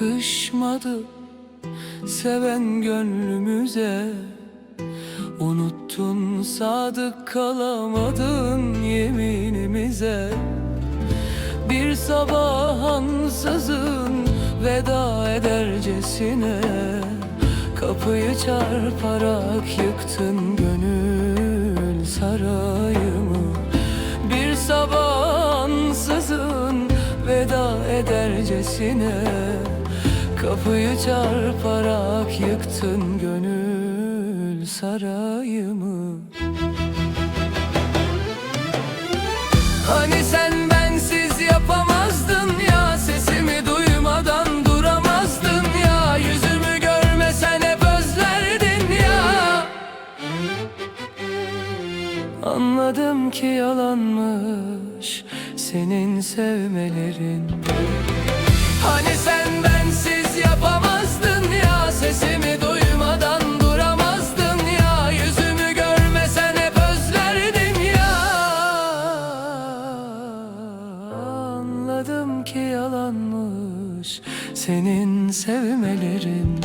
yakışmadı Seven gönlümüze. Unuttun sadık kalamadın yeminimize. Bir sabah ansızın veda edercesine. Kapıyı çarparak yıktın gönül sarayımı. Bir sabah ansızın veda edercesine Kapıyı çarparak yıktın gönül sarayımı. Hani sen bensiz yapamazdın ya Sesimi duymadan duramazdın ya. Yüzümü görmesen hep özlerdin ya. Anladım ki yalanmış senin sevmelerin. Hani sen Anladım ki yalanmış senin sevmelerin.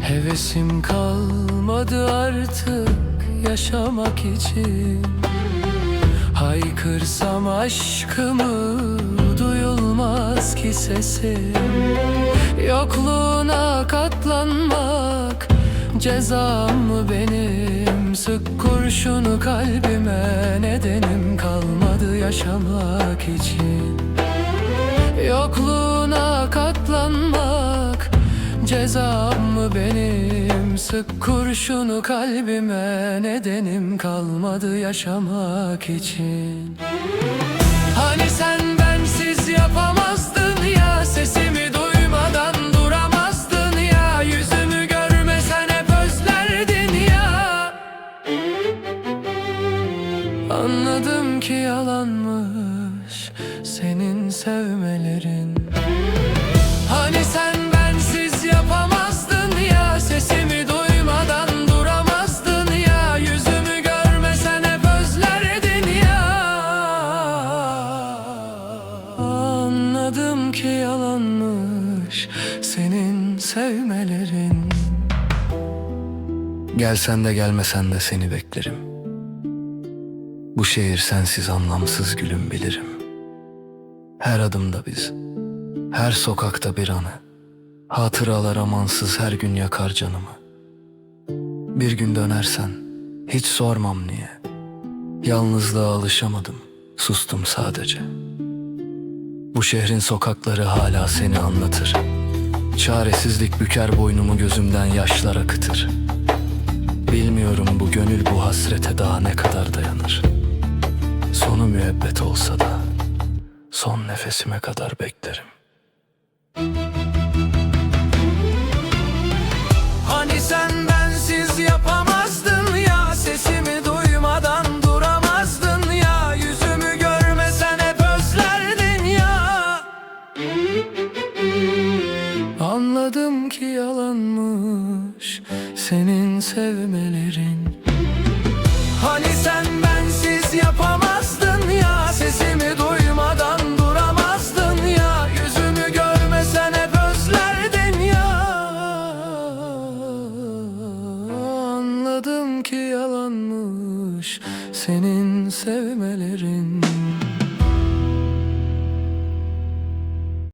Hevesim kalmadı artık yaşamak için Haykırsam aşkımı duyulmaz ki sesim. Yokluğuna katlanmak cezam mı benim? Sık kurşunu kalbime nedenim kalmadı yaşamak için. Yokluğuna katlanmak Cezam mı benim Sık kurşunu kalbime Nedenim kalmadı yaşamak için. Hani sen bensiz yapamazdın ya Sesimi duymadan duramazdın ya. Yüzümü görmesen hep özlerdin ya. Anladım ki yalanmış senin sevmelerin. Hani sen ki yalanmış senin sevmelerin. Gelsen de gelmesen de seni beklerim. Bu şehir sensiz anlamsız gülüm bilirim. Her adımda biz her sokakta bir anı. Hatıralar amansız her gün yakar canımı. Bir gün dönersen hiç sormam niye. Yalnızlığa alışamadım sustum sadece Bu şehrin sokakları hala seni anlatır. Çaresizlik büker boynumu gözümden yaşlar akıtır. Bilmiyorum bu gönül bu hasrete daha ne kadar dayanır. Sonu müebbet olsa da son nefesime kadar beklerim senin sevmelerin. Hani sen bensiz yapamazdın ya Sesimi duymadan duramazdın ya. Yüzümü görmesen hep özlerdin ya. Anladım ki yalanmış senin sevmelerin